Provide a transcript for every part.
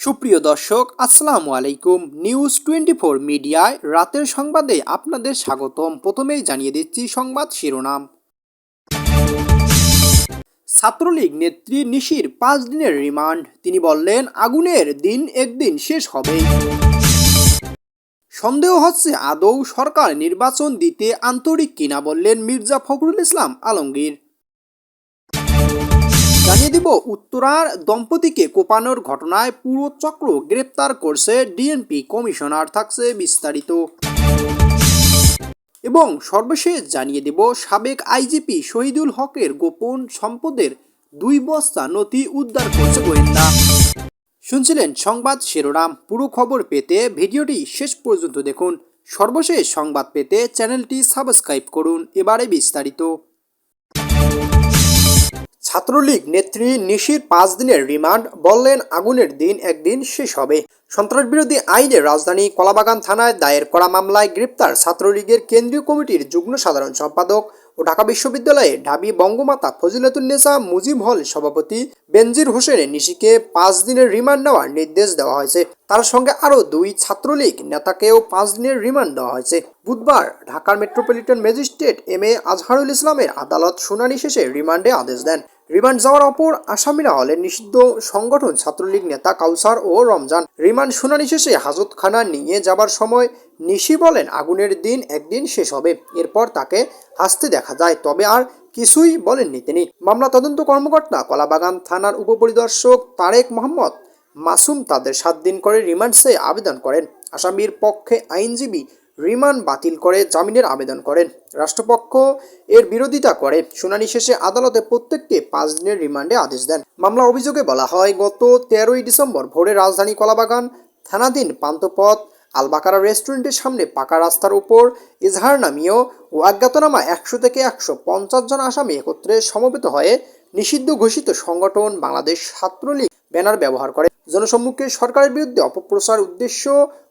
সুপ্রিয় দর্শক, আসসালামু আলাইকুম। নিউজ টোয়েন্টি ফোর মিডিয়ায় রাতের সংবাদে আপনাদের স্বাগতম। প্রথমেই জানিয়ে দিচ্ছি সংবাদ শিরোনাম। ছাত্রলীগ নেত্রী নিশির পাঁচ দিনের রিমান্ড। তিনি বললেন, আগুনের দিন একদিন শেষ হবে। সন্দেহ হচ্ছে, আদৌ সরকার নির্বাচন দিতে আন্তরিক কিনা বললেন মির্জা ফখরুল ইসলাম আলমগীর। জানিয়ে দিব, উত্তরার দম্পতিকে কোপানোর ঘটনায় পুরো চক্র গ্রেপ্তার করছে ডিএনপি কমিশনার থাকছে বিস্তারিত। এবং সর্বশেষ জানিয়ে দেব, সাবেক আইজিপি শহীদুল হকের গোপন সম্পদের দুই বস্তা নথি উদ্ধার করছে গোয়েন্দা। শুনছিলেন সংবাদ শিরোনাম, পুরো খবর পেতে ভিডিওটি শেষ পর্যন্ত দেখুন। সর্বশেষ সংবাদ পেতে চ্যানেলটি সাবস্ক্রাইব করুন। এবারে বিস্তারিত। ছাত্রলীগ নেত্রী নিশির পাঁচ দিনের রিমান্ড, বললেন আগুনের দিন একদিন শেষ হবে। সন্ত্রাসবিরোধী আইনে রাজধানী কলাবাগান থানায় দায়ের করা মামলায় গ্রেপ্তার ছাত্রলীগের কেন্দ্রীয় কমিটির যুগ্ম সাধারণ সম্পাদক ও ঢাকা বিশ্ববিদ্যালয়ে ঢাবি বঙ্গমাতা ফজিলাতুন্নেসা মুজিব হল সভাপতি বেনজির হোসেনের নিশিকে পাঁচ দিনের রিমান্ড নেওয়ার নির্দেশ দেওয়া হয়েছে। তার সঙ্গে আরও দুই ছাত্রলীগ নেতাকেও পাঁচ দিনের রিমান্ড দেওয়া হয়েছে। বুধবার ঢাকার metropolitan magistrate M A Azharul ইসলামের আদালত শুনানি শেষে রিমান্ডে আদেশ দেন। রিমান্ড যাওয়ার অপর আসামিরা হলেন নিষিদ্ধ সংগঠন ছাত্রলীগ নেতা কাউসার ও রমজান। রিমান্ড শুনানি শেষে হাজতখানা নিয়ে যাবার সময় নিশি বলেন, আগুনের দিন একদিন শেষ হবে। এরপর তাকে হাসতে দেখা যায়। তবে আর কিছুই বলেননি তিনি। মামলা তদন্ত কর্মকর্তা কলাবাগান থানার উপপরিদর্শক তারেক মোহাম্মদ মাসুম তাদের সাত দিন করে রিমান্ড চেয়ে আবেদন করেন। আসামির পক্ষে আইনজীবী রিমান্ড বাতিল করে জামিনের আবেদন করেন। রাষ্ট্রপক্ষ এর বিরোধিতা করে। শুনানি শেষে আদালতে প্রত্যেককে পাঁচ দিনের রিমান্ডে আদেশ দেন। মামলা অভিযোগে বলা হয়, গত তেরোই ডিসেম্বর ভোরে রাজধানী কলাবাগান থানাধীন পান্তপথ আলবাকারা রেস্টুরেন্টের সামনে পাকা রাস্তার উপর ইজহার নামীয় ও অজ্ঞাতনামা একশো থেকে একশো পঞ্চাশ জন আসামি একত্রে সমবেত হয়ে নিষিদ্ধ ঘোষিত সংগঠন বাংলাদেশ ছাত্রলীগ ব্যানার ব্যবহার করে। জনসম্মুখে সরকারের বিরুদ্ধে অপপ্রচার উদ্দেশ্য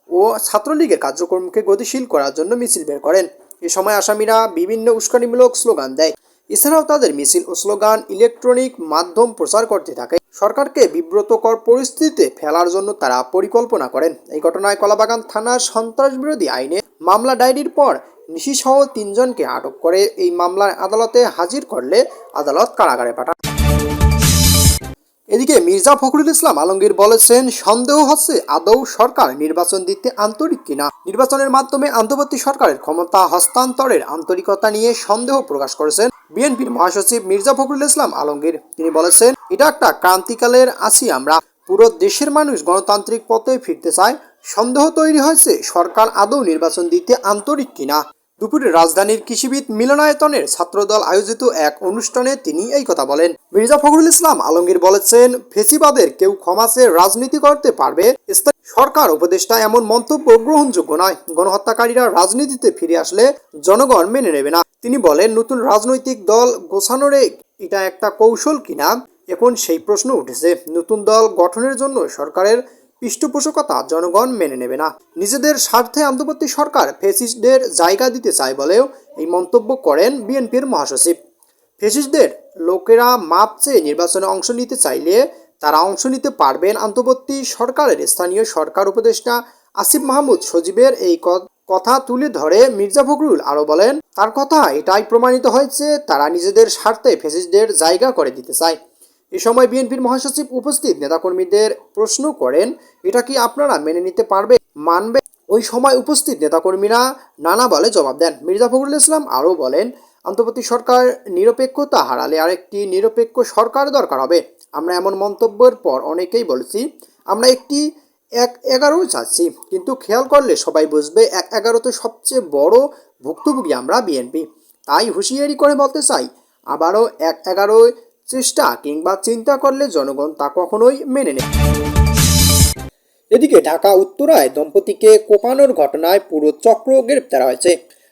ও ছাত্রলীগের কার্যক্রমকে গতিশীল করার জন্য মিছিল বের করেন। এ সময় আসামিরা বিভিন্ন উস্কানিমূলক স্লোগান দেয়। এছাড়াও তাদের মিছিল ও স্লোগান ইলেকট্রনিক মাধ্যম প্রচার করতে থাকে। সরকারকে বিব্রতকর পরিস্থিতিতে ফেলার জন্য তারা পরিকল্পনা করেন। এই ঘটনায় কলাবাগান থানার সন্ত্রাস বিরোধী আইনে মামলা ডায়েরির পর নিশিসহ তিনজনকে আটক করে এই মামলার আদালতে হাজির করলে আদালত কারাগারে পাঠান। এদিকে মির্জা ফখরুল ইসলাম আলমগীর বলেছেন, সন্দেহ হচ্ছে আদৌ সরকার নির্বাচন দিতে আন্তরিক কিনা। নির্বাচনের মাধ্যমে আন্তর্বর্তী সরকারের ক্ষমতা হস্তান্তরের আন্তরিকতা নিয়ে সন্দেহ প্রকাশ করেছেন বিএনপির মহাসচিব মির্জা ফখরুল ইসলাম আলমগীর। তিনি বলেছেন, এটা একটা ক্রান্তিকালের আছি আমরা। পুরো দেশের মানুষ গণতান্ত্রিক পথে ফিরতে চায়। সন্দেহ তৈরি হয়েছে সরকার আদৌ নির্বাচন দিতে আন্তরিক কিনা। দুপুরে রাজধানীর কৃষিবিদ মিলনায়তনের ছাত্রদল আয়োজিত এক অনুষ্ঠানে তিনি এই কথা বলেন। মির্জা ফখরুল ইসলাম আলমগীর বলেছেন, ফেসিবাদের কেউ ক্ষমাসে রাজনীতি করতে পারবে সরকার উপদেষ্টা এমন মন্তব্য গ্রহণযোগ্য নয়। গণহত্যাকারীরা রাজনীতিতে ফিরে আসলে জনগণ মেনে নেবে না। তিনি বলেন, নতুন রাজনৈতিক দল গোছানোর এটা একটা কৌশল কিনা? এখন সেই প্রশ্ন উঠেছে। নতুন দল গঠনের জন্য সরকারের পৃষ্ঠপোষকতা জনগণ মেনে নেবে না। নিজেদের স্বার্থে আন্তর্বর্তী সরকার ফেসিস্টদের জায়গা দিতে চায় বলেও এই মন্তব্য করেন বিএনপির মহাসচিব। ফেসিস্টদের লোকেরা মাপ চেয়ে নির্বাচনে অংশ নিতে চাইলে তারা অংশ নিতে পারবেন আন্তর্বর্তী সরকারের স্থানীয় সরকার উপদেষ্টা আসিফ মাহমুদ সজীবের এই কথা তুলে ধরে মির্জা ফখরুল আরও বলেন, তার কথা এটাই প্রমাণিত হয়েছে, তারা নিজেদের স্বার্থে ফেসিস্টদের জায়গা করে দিতে চায়। এ সময় বিএনপির মহাসচিব উপস্থিত। নেতাকর্মীদের প্রশ্ন করেন, এটা কি আপনারা মেনে নিতে পারবে, মানবে? ওই সময় উপস্থিত নেতাকর্মীরা নানা বলে জবাব দেন। মির্জা ফখরুল ইসলাম আরও বলেন আন্তর্বর্তী সরকার নিরপেক্ষতা হারালে আরেকটি নিরপেক্ষ সরকার দরকার হবে। আমরা এমন মন্তব্যের পর অনেকেই বলেছি, আমরা একটি এক এগারো চাচ্ছি। কিন্তু খেয়াল করলে সবাই বুঝবে, এক এগারোতে সবচেয়ে বড় ভুক্তভোগী আমরা বিএনপি। তাই হুঁশিয়ারি করে বলতে চাই, আবারও এক এগারোয় চেষ্টা কিংবা চিন্তা করলে জনগণ তা কখনোই মেনে নেয় এদিকে ঢাকা উত্তরায় দম্পতিকে কোপানোর ঘটনায় পুরো চক্র গ্রেপ্তার হয়েছে।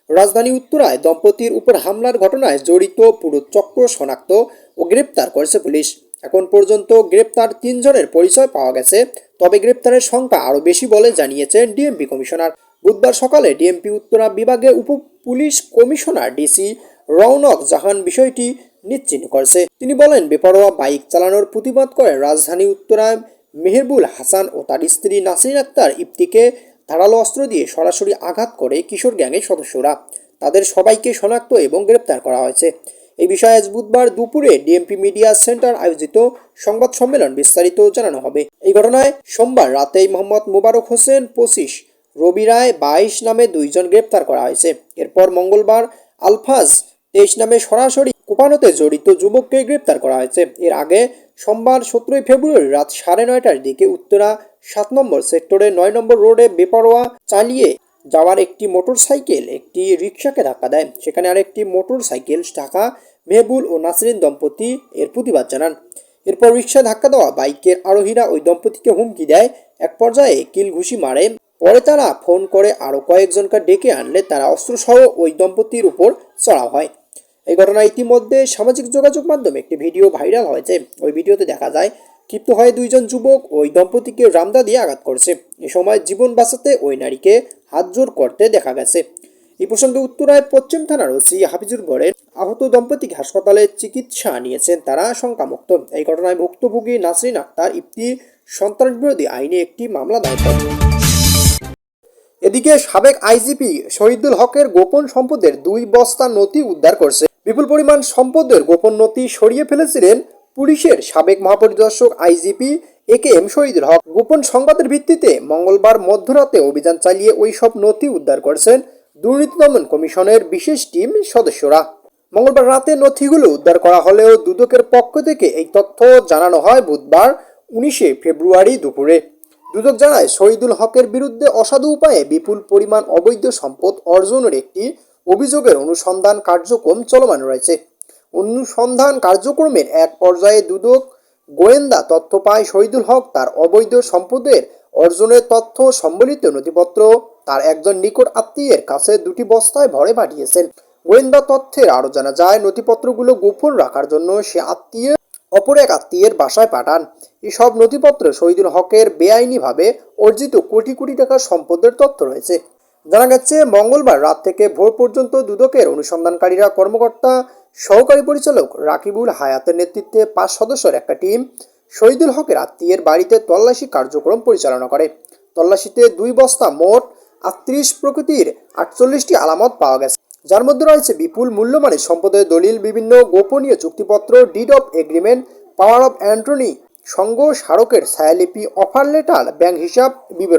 রাজধানী উত্তরায় দম্পতির উপর হামলার ঘটনায় জড়িত পুরো চক্র শনাক্ত ও গ্রেপ্তার করেছে পুলিশ। এখন পর্যন্ত গ্রেপ্তার তিনজনের পরিচয় পাওয়া গেছে, তবে গ্রেপ্তারের সংখ্যা আরও বেশি বলে জানিয়েছেন ডিএমপি কমিশনার। বুধবার সকালে ডিএমপি উত্তরা বিভাগে উপ police commissioner DC Raunak Jahan বিষয়টি নিশ্চিন্ন করেছে। তিনি বলেন, বেপরোয়া বাইক চালানোর প্রতিবাদ করে রাজধানী উত্তরায় মেহেরবুল হাসান ও তার স্ত্রী নাসরিন আক্তার ইপ্তিকে ধারালো অস্ত্র দিয়ে সরাসরি আঘাত করে কিশোর গ্যাংয়ের সদস্যরা। তাদের সবাইকে শনাক্ত এবং গ্রেপ্তার করা হয়েছে। এই বিষয়ে আজ বুধবার দুপুরে ডিএমপি মিডিয়া সেন্টার আয়োজিত সংবাদ সম্মেলন বিস্তারিত জানানো হবে। এই ঘটনায় সোমবার রাতেই মোহাম্মদ মোবারক হোসেন, পঁচিশ রবি রায়, বাইশ নামে দুইজন গ্রেপ্তার করা হয়েছে। এরপর মঙ্গলবার আলফাজ তেইশ নামে সরাসরি কোপানোতে জড়িত যুবককে গ্রেপ্তার করা হয়েছে। এর আগে সোমবার সতেরোই ফেব্রুয়ারি রাত সাড়ে নয়টার দিকে উত্তরা সাত নম্বর সেক্টরে নয় নম্বর রোডে বেপরোয়া চালিয়ে যাওয়ার একটি মোটরসাইকেল একটি রিক্সাকে ধাক্কা দেয়। সেখানে আরেকটি মোটর সাইকেল ঢাকা, মেহবুল ও নাসরিন দম্পতি এর প্রতিবাদ জানান। এরপর রিক্সা ধাক্কা দেওয়া বাইকের আরোহীরা ওই দম্পতিকে হুমকি দেয়। এক পর্যায়ে কিল ঘুষি মারে। পরে তারা ফোন করে আরও কয়েকজনকে ডেকে আনলে তারা অস্ত্রসহ ওই দম্পতির উপর চড়া হয়। এই ঘটনা ইতিমধ্যে সামাজিক যোগাযোগ মাধ্যমে একটি ভিডিও ভাইরাল হয়েছে। ওই ভিডিওতে দেখা যায়, ক্ষিপ্ত হয়ে দুইজন যুবক ওই দম্পতিকে রামদা দিয়ে আঘাত করেছে। এ সময় জীবন বাঁচাতে ওই নারীকে হাত জোর করতে দেখা গেছে। এই প্রসঙ্গে উত্তরায় পশ্চিম থানার ওসি হাফিজুর গড়ের আহত দম্পতিকে হাসপাতালে চিকিৎসা নিয়েছেন তারা শঙ্কামুক্ত। এই ঘটনায় ভুক্তভোগী নাসরিন আক্তার ইপ্তি সন্ত্রাস বিরোধী আইনে একটি মামলা দায়ের করেন। এদিকে সাবেক আইজিপি শহীদুল হকের গোপন সম্পদের দুই বস্তা নথি উদ্ধার করছে। বিপুল পরিমাণ সম্পদের গোপন নথি সরিয়ে ফেলেছিলেন পুলিশের সাবেক মহাপরিদর্শক IGP A K M Shahidul Haque. গোপন সংবাদের ভিত্তিতে মঙ্গলবার মধ্যরাতে অভিযান চালিয়ে ওই সব নথি উদ্ধার করেছেন দুর্নীতি দমন কমিশনের বিশেষ টিম সদস্যরা। মঙ্গলবার রাতে নথিগুলো উদ্ধার করা হলেও দুদকের পক্ষ থেকে এই তথ্য জানানো হয় বুধবার, উনিশে ফেব্রুয়ারি দুপুরে। দুদক জানায়, শহীদুল হকের বিরুদ্ধে অসাধু উপায়ে বিপুল পরিমাণ অবৈধ সম্পদ অর্জনের একটি অভিযোগের অনুসন্ধান কার্যক্রম চলমান রয়েছে। অনুসন্ধান কার্যক্রমের এক পর্যায়ে দুদক গোয়েন্দা তথ্য পায় শহীদুল হক তার অবৈধ সম্পদের অর্জনের তথ্য সম্বলিত নথিপত্র। তার একজন নিকট আত্মীয়ের কাছে দুটি বস্তায় ভরে পাঠিয়েছেন। গোয়েন্দা তথ্যের আরও জানা যায়, নথিপত্রগুলো গোপন রাখার জন্য সে আত্মীয়, অপর এক আত্মীয়ের বাসায় পাঠান। এসব নথিপত্র শহীদুল হকের বেআইনিভাবে অর্জিত কোটি কোটি টাকার সম্পদের তথ্য রয়েছে। জানা গেছে, মঙ্গলবার রাত থেকে ভোর পর্যন্ত দুদকের অনুসন্ধানকারীরা কর্মকর্তা, সহকারী পরিচালক রাকিবুল হায়াতের নেতৃত্বে পাঁচ সদস্যের একটা টিম শহীদুল হকের আত্মীয়ের বাড়িতে তল্লাশি কার্যক্রম পরিচালনা করে। তল্লাশিতে দুই বস্তা মোট আটত্রিশ প্রকৃতির আটচল্লিশটি আলামত পাওয়া গেছে। যার মধ্যে রয়েছে বিপুল মূল্যমানের সম্পদের দলিল, বিভিন্ন গোপনীয় চুক্তিপত্র, deed of agreement, power of Antony সঙ্গ স্মারকের ছায়ালিপি, অফার লেটার, ব্যাংক হিসাব, বিবরণ।